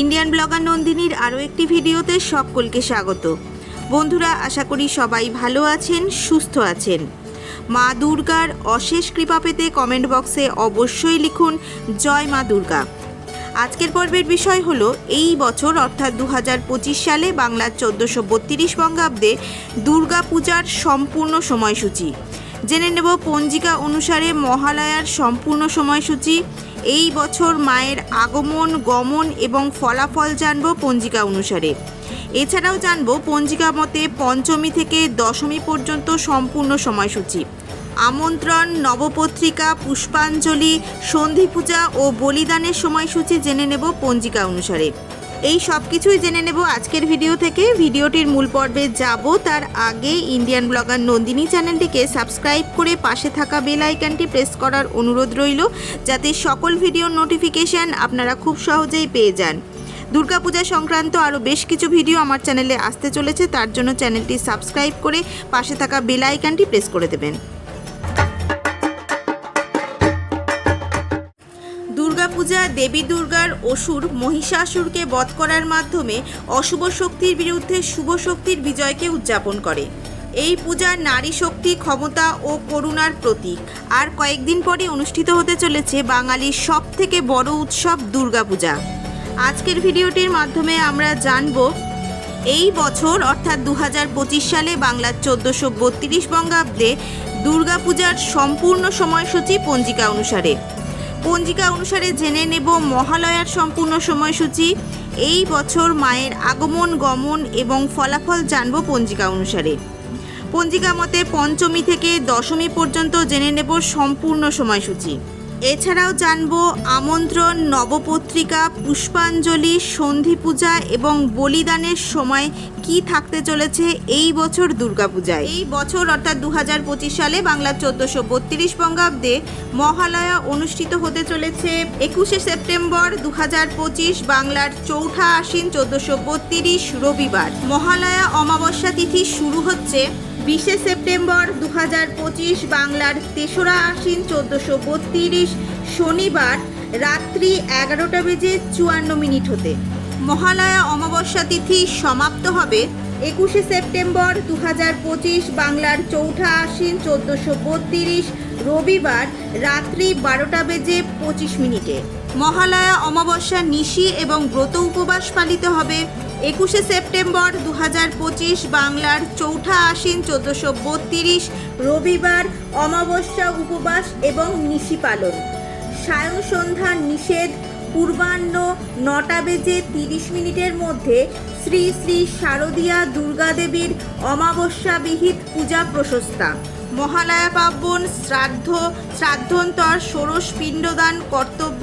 Indian blogger নন্দিনীর আরও একটি ভিডিওতে সকলকে স্বাগত। বন্ধুরা, আশা করি সবাই ভালো আছেন, সুস্থ আছেন। মা দুর্গার অশেষ কৃপা পেতে কমেন্ট বক্সে অবশ্যই লিখুন, জয় মা দুর্গা। আজকের পর্বের বিষয় হল, এই বছর অর্থাৎ দু হাজার পঁচিশ সালে বাংলার চোদ্দোশো বত্রিশ বঙ্গাব্দে দুর্গা পূজার সম্পূর্ণ সময়সূচি। জেনে নেব পঞ্জিকা অনুসারে মহালয়ার সম্পূর্ণ সময়সূচি। এই বছর মায়ের আগমন, গমন এবং ফলাফল জানব পঞ্জিকা অনুসারে। এছাড়াও জানব পঞ্জিকা মতে পঞ্চমী থেকে দশমী পর্যন্ত সম্পূর্ণ সময়সূচি। আমন্ত্রণ, নবপত্রিকা, পুষ্পাঞ্জলি সন্ধি পূজা ও বলিদানের সময়সূচি জেনে নেব পঞ্জিকা অনুসারে। এই সব কিছুই জেনে নেব আজকের ভিডিও থেকে। ভিডিওটির মূল পর্বে যাব। তার আগে ইন্ডিয়ান ব্লগার নন্দিনী চ্যানেলটিকে সাবস্ক্রাইব করে পাশে থাকা বেল আইকনটি প্রেস করার অনুরোধ রইল, যাতে সকল ভিডিওর নোটিফিকেশান আপনারা খুব সহজেই পেয়ে যান। দুর্গাপূজা সংক্রান্ত আরও বেশ কিছু ভিডিও আমার চ্যানেলে আসতে চলেছে, তার জন্য চ্যানেলটি সাবস্ক্রাইব করে পাশে থাকা বেল আইকনটি প্রেস করে দেবেন। দেবী দুর্গার অসুর মহিষাসুরকে বধ করার মাধ্যমে অশুভ শক্তির বিরুদ্ধে শুভ শক্তির বিজয়কে উদযাপন করে। এই পূজা নারী শক্তি, ক্ষমতা ও করুণার প্রতীক। আর কয়েকদিন পরে অনুষ্ঠিত হতে চলেছে বাঙালির সব থেকে বড় উৎসব দুর্গাপূজা। আজকের ভিডিওটির মাধ্যমে আমরা জানব, এই বছর অর্থাৎ দু হাজার পঁচিশ সালে বাংলার চোদ্দোশো বত্রিশ বঙ্গাব্দে দুর্গাপূজার সম্পূর্ণ সময়সূচি পঞ্জিকা অনুসারে। পঞ্জিকা অনুসারে জেনে নেব মহালয়ার সম্পূর্ণ সময়সূচি। এই বছর মায়ের আগমন, গমন এবং ফলাফল জানব পঞ্জিকা অনুসারে। পঞ্জিকা মতে পঞ্চমী থেকে দশমী পর্যন্ত জেনে নেব সম্পূর্ণ সময়সূচি। এছাড়াও জানব আমন্ত্রণ, নবপত্রিকা, পুষ্পাঞ্জলি সন্ধি পূজা এবং বলিদানের সময় কি থাকতে চলেছে এই বছর দুর্গাপূজায়। এই বছর অর্থাৎ দু হাজার পঁচিশ সালে বাংলার চোদ্দোশো বত্রিশ বঙ্গাব্দে মহালয়া অনুষ্ঠিত হতে চলেছে। একুশে সেপ্টেম্বর দু হাজার পঁচিশ বাংলার চৌঠা আশ্বিন চোদ্দোশো বত্রিশ রবিবার। মহালয়া অমাবস্যা তিথি শুরু হচ্ছে বিশে সেপ্টেম্বর দু বাংলার তেসরা আশ্বিন চোদ্দোশো বত্রিশ শনিবার রাত্রি এগারোটা বেজে চুয়ান্ন মিনিট হতে। মহালয়া অমাবস্যা তিথি সমাপ্ত হবে একুশে সেপ্টেম্বর দু বাংলার চৌঠা আশ্বিন চোদ্দোশো বত্রিশ রবিবার রাত্রি বারোটা বেজে পঁচিশ মিনিটে। মহালয়া অমাবস্যা নিশি এবং ব্রত উপবাস পালিত হবে একুশে সেপ্টেম্বর দু বাংলার চৌঠা আশ্বিন চোদ্দোশো বত্রিশ রবিবার অমাবস্যা উপবাস এবং নিশি পালন। সায়ং সন্ধ্যা নিষেধ, পূর্বাহ্ন নটা বেজে তিরিশ মিনিটের মধ্যে শ্রী শ্রী শারদীয়া দুর্গাদেবীর অমাবস্যা বিহিত পূজা প্রশস্তা। মহালয়া পার্বণ শ্রাদ্ধ শ্রাদ্ধন্তর ষোড়শ পিণ্ডদান কর্তব্য,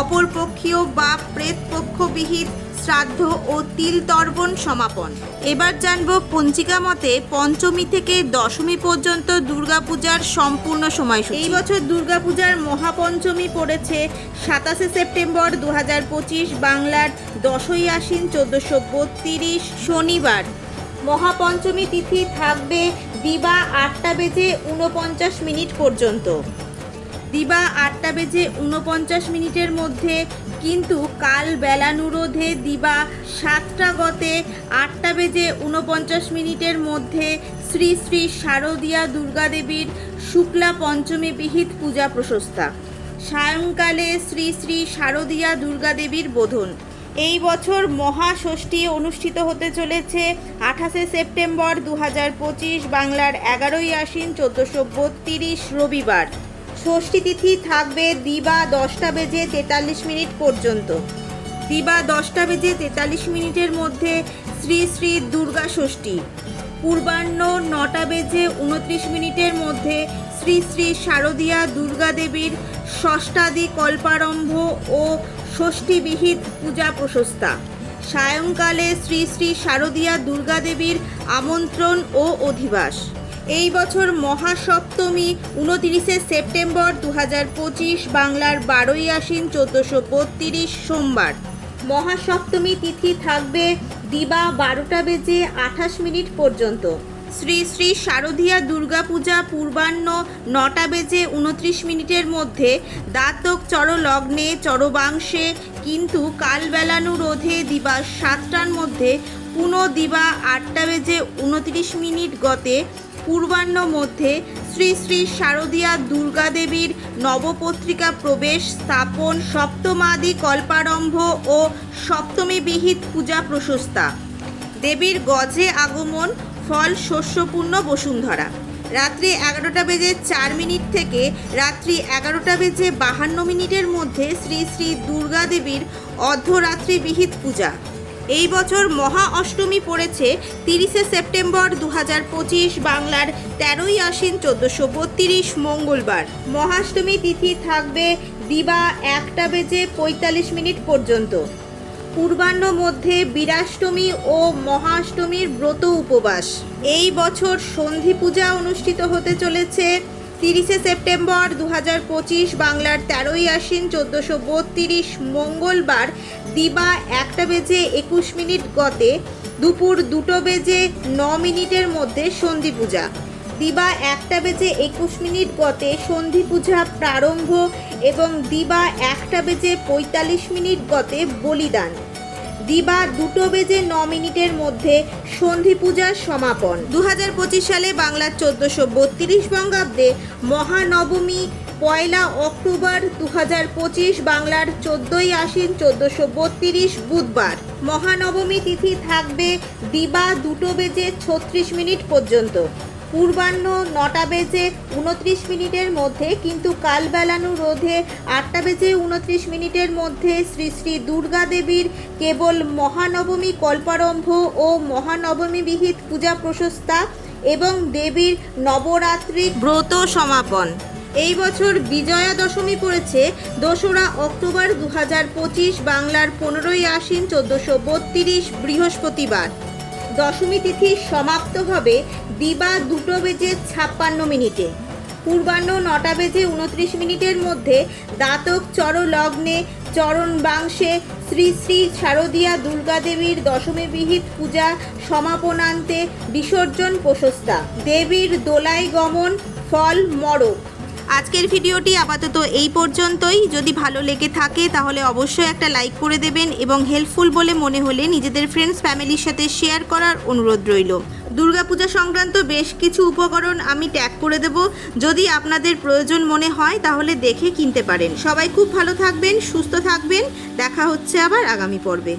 অপরপক্ষীয় বা প্রেতপক্ষ বিহিত শ্রাদ্ধ ও তিল তর্পণ সমাপন। এবার জানব পঞ্চিকা মতে পঞ্চমী থেকে দশমী পর্যন্ত দুর্গাপূজার সম্পূর্ণ সময়সূচি। এই বছর দুর্গাপূজার মহাপঞ্চমী পড়েছে সাতাশে সেপ্টেম্বর দু হাজার পঁচিশ বাংলার দশই আশ্বিন চোদ্দোশো বত্রিশ শনিবার। মহাপঞ্চমী তিথি থাকবে দিবা আটটা বেজে উনপঞ্চাশ মিনিট পর্যন্ত। দিবা আটটা বেজে উনপঞ্চাশ মিনিটের মধ্যে, কিন্তু কাল বেলানুরোধে দিবা সাতটা গতে আটটা বেজে উনপঞ্চাশ মিনিটের মধ্যে শ্রী শ্রী শারদীয়া দুর্গাদেবীর শুক্লা পঞ্চমী বিহিত পূজা প্রশস্তা। সায়ংকালে শ্রী শ্রী শারদীয়া দুর্গাদেবীর বোধন। এই বছর মহাষষ্ঠী অনুষ্ঠিত হতে চলেছে আঠাশে সেপ্টেম্বর দু হাজার পঁচিশ বাংলার এগারোই আশ্বিন চোদ্দোশো রবিবার। ষষ্ঠী তিথি থাকবে দিবা দশটা বেজে তেতাল্লিশ মিনিট পর্যন্ত। দিবা দশটা বেজে তেতাল্লিশ মিনিটের মধ্যে শ্রী শ্রী দুর্গা ষষ্ঠী। পূর্বাহ্ন নটা বেজে উনত্রিশ মিনিটের মধ্যে শ্রী শ্রী শারদীয়া দুর্গা দেবীর ষষ্ঠাদি কল্পারম্ভ ও ষষ্ঠীবিহিত পূজা প্রশস্তা। সায়ংকালে শ্রী শ্রী শারদীয়া দুর্গা দেবীর আমন্ত্রণ ও অধিবাস। এই বছর মহাসপ্তমী, উনতিরিশে সেপ্টেম্বর দু হাজার পঁচিশ, বাংলার বারোই আশ্বিন চোদ্দোশো বত্রিশ, সোমবার। মহাসপ্তমী তিথি থাকবে দিবা বারোটা বেজে আঠাশ মিনিট পর্যন্ত। শ্রী শ্রী শারদীয়া দুর্গাপূজা পূর্বাহ্ন নটা বেজে উনত্রিশ মিনিটের মধ্যে দাতক চরলগ্নে চরবাংশে কিন্তু কাল বেলানো রোধে দিবা সাতটার মধ্যে পুনঃ দিবা আটটা বেজে উনত্রিশ মিনিট গতে পূর্বাহ্ন মধ্যে শ্রী শ্রী শারদীয়া দুর্গা দেবীর নবপত্রিকা প্রবেশ স্থাপন, সপ্তমাদি কল্পারম্ভ ও সপ্তমী বিহিত পূজা প্রশস্তা। দেবীর গজে আগমন, ফল শস্যপূর্ণ বসুন্ধরা। রাত্রি এগারোটা বেজে চার মিনিট থেকে রাত্রি এগারোটা বেজে বাহান্ন মিনিটের মধ্যে শ্রী শ্রী দুর্গা দেবীর অর্ধরাত্রি বিহিত পূজা। এই বছর মহা অষ্টমী পড়েছে তিরিশে সেপ্টেম্বর দু বাংলার তেরোই আশ্বিন চোদ্দোশো বত্রিশ মঙ্গলবার। মহাষ্টমী তিথি থাকবে দিবা একটা বেজে পঁয়তাল্লিশ মিনিট পর্যন্ত। পূর্বাহ্ন মধ্যে বীরাষ্টমী ও মহাষ্টমীর ব্রত উপবাস। এই বছর সন্ধি পূজা অনুষ্ঠিত হতে চলেছে তিরিশে সেপ্টেম্বর দু বাংলার তেরোই আশ্বিন চোদ্দোশো বত্রিশ মঙ্গলবার দিবা একটা বেজে একুশ মিনিট গতে দুপুর দুটো বেজে ন মিনিটের মধ্যে সন্ধি পূজা। দিবা একটা বেজে একুশ মিনিট গতে সন্ধি পূজা প্রারম্ভ এবং দিবা একটা বেজে পঁয়তাল্লিশ মিনিট গতে বলিদান। দিবা দুটো বেজে ন মিনিটের মধ্যে সন্ধি পূজার সমাপন। দু হাজার পঁচিশ সালে বাংলার চোদ্দোশো বত্রিশ বঙ্গাব্দে মহানবমী পয়লা অক্টোবর দু বাংলার চোদ্দোই আশ্বিন চোদ্দোশো বত্রিশ বুধবার। মহানবমী তিথি থাকবে দিবা দুটো বেজে ছত্রিশ মিনিট পর্যন্ত। পূর্বাহ্ন নটা বেজে উনত্রিশ মিনিটের মধ্যে, কিন্তু কাল বেলানো রোধে আটটা বেজে উনত্রিশ মিনিটের মধ্যে শ্রী শ্রী দুর্গা দেবীর কেবল মহানবমী কল্পারম্ভ ও মহানবমী বিহিত পূজা প্রশস্তা এবং দেবীর নবরাত্রি ব্রত সমাপন। এই বছর বিজয়া দশমী পড়েছে, দোসরা অক্টোবর দু পঁচিশ বাংলার পনেরোই আশ্বিন চোদ্দোশো বত্রিশ বৃহস্পতিবার। দশমী তিথি সমাপ্ত হবে দিবা দুটো বেজে ছাপ্পান্ন মিনিটে। পূর্বাহ্ন নটা বেজে উনত্রিশ মিনিটের মধ্যে দাতক চর লগ্নে চরণ বাংশে শ্রী শ্রী শারদীয়া দুর্গাদেবীর দশমী বিহিত পূজা সমাপনান্তে বিসর্জন প্রশস্তা। দেবীর দোলাই গমন ফল মরক। আজকের ভিডিওটি আপাতত এই পর্যন্তই। যদি ভালো লেগে থাকে, তাহলে অবশ্যই একটা লাইক করে দেবেন এবং হেল্পফুল বলে মনে হলে নিজেদের ফ্রেন্ডস ফ্যামিলির সাথে শেয়ার করার অনুরোধ রইল। দুর্গাপূজা সংক্রান্ত বেশ কিছু উপকরণ আমি ট্যাগ করে দেব। যদি আপনাদের প্রয়োজন মনে হয়, তাহলে দেখে কিনতে পারেন। সবাই খুব ভালো থাকবেন, সুস্থ থাকবেন। দেখা হচ্ছে আবার আগামী পর্বে।